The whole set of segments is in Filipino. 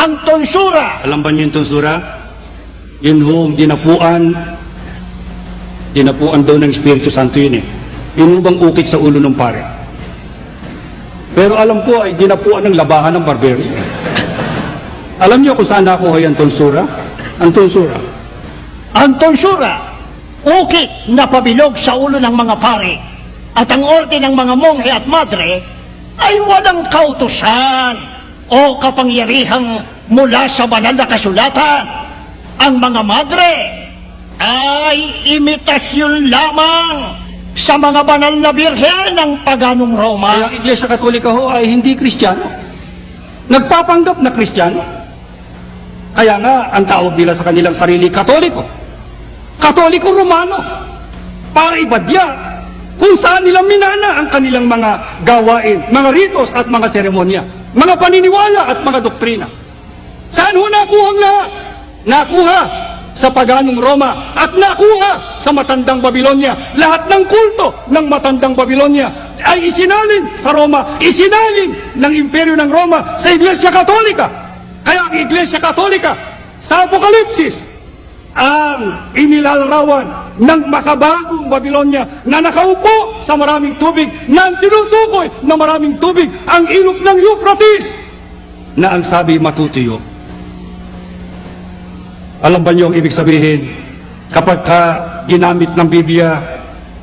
ang tonsura. Alam ba niyo yung tonsura? Yun hong dinapuan, dinapuan daw ng Espiritu Santo yun eh. Yun bang ukit sa ulo ng pare. Pero alam ko ay dinapuan ng labahan ng barbero. Alam niyo kung saan nakuha yung tonsura? Ang tonsura. Ang tonsura, ukit na pabilog sa ulo ng mga pare at ang orde ng mga monghe at madre ay walang kautusan o kapangyarihang mula sa banal na kasulatan. Ang mga madre ay imitasyon lamang sa mga banal na birhen ng paganong Roma. Kaya ang Iglesia Katolika ho ay hindi Kristiyano. Nagpapanggap na Kristiyano. Kaya nga, ang tawag nila sa kanilang sarili, Katoliko. Katoliko Romano. Para ibadya kung saan nila minana ang kanilang mga gawain, mga ritos at mga seremonya, mga paniniwala at mga doktrina. Saan ho nakuha ang lahat? Nakuha sa paganong Roma at nakuha sa matandang Babilonya. Lahat ng kulto ng matandang Babilonya ay isinalin sa Roma, isinalin ng imperyo ng Roma sa Iglesia Katolika. Kaya ang Iglesia Katolika sa Apokalipsis ang inilalarawan ng makabagong Babilonya na nakaupo sa maraming tubig na tinutukoy na maraming tubig ang ilog ng Euphrates na ang sabi matutuyo alam ba niyo ang ibig sabihin kapag ka ginamit ng Biblia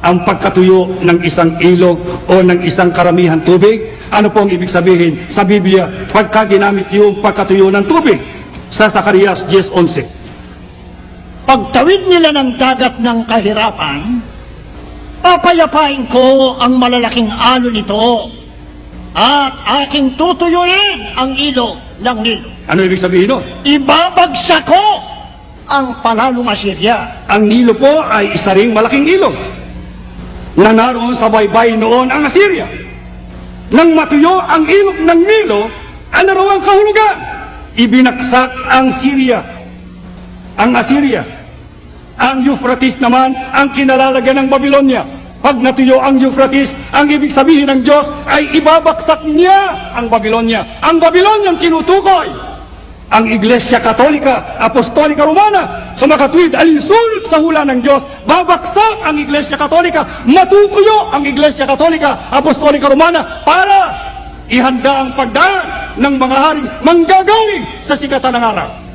ang pagkatuyo ng isang ilog o ng isang karamihan tubig? Ano po ang ibig sabihin sa Biblia pagka ginamit yung pagkatuyo ng tubig? Sa Zacarias 10.11. Pagtawid nila ng dagat ng kahirapan, papayapain ko ang malalaking alon nito at aking tutuyuin ang ilog ng Nilo. Ano ibig sabihin nun? Ibabagsak ko ang palalong Assyria. Ang Nilo po ay isa ring malaking ilog na naroon sa baybay noon ang Assyria. Nang matuyo ang ilog ng Nilo, ano raw ang kahulugan? Ibinaksak ang Syria, ang Assyria. Ang Euphrates naman ang kinalalagyan ng Babylonia. Pag natuyo ang Euphrates, ang ibig sabihin ng Diyos ay ibabaksak niya ang Babylonia. Ang Babylonia ang tinutukoy ang Iglesia Katolika, Apostolika Romana, sa makatwid alinsunod sa hula ng Diyos, babaksak ang Iglesia Katolika, matutuyo ang Iglesia Katolika, Apostolika Romana, para ihanda ang pagdaan ng mga haring manggagaling sa sikatan ng araw.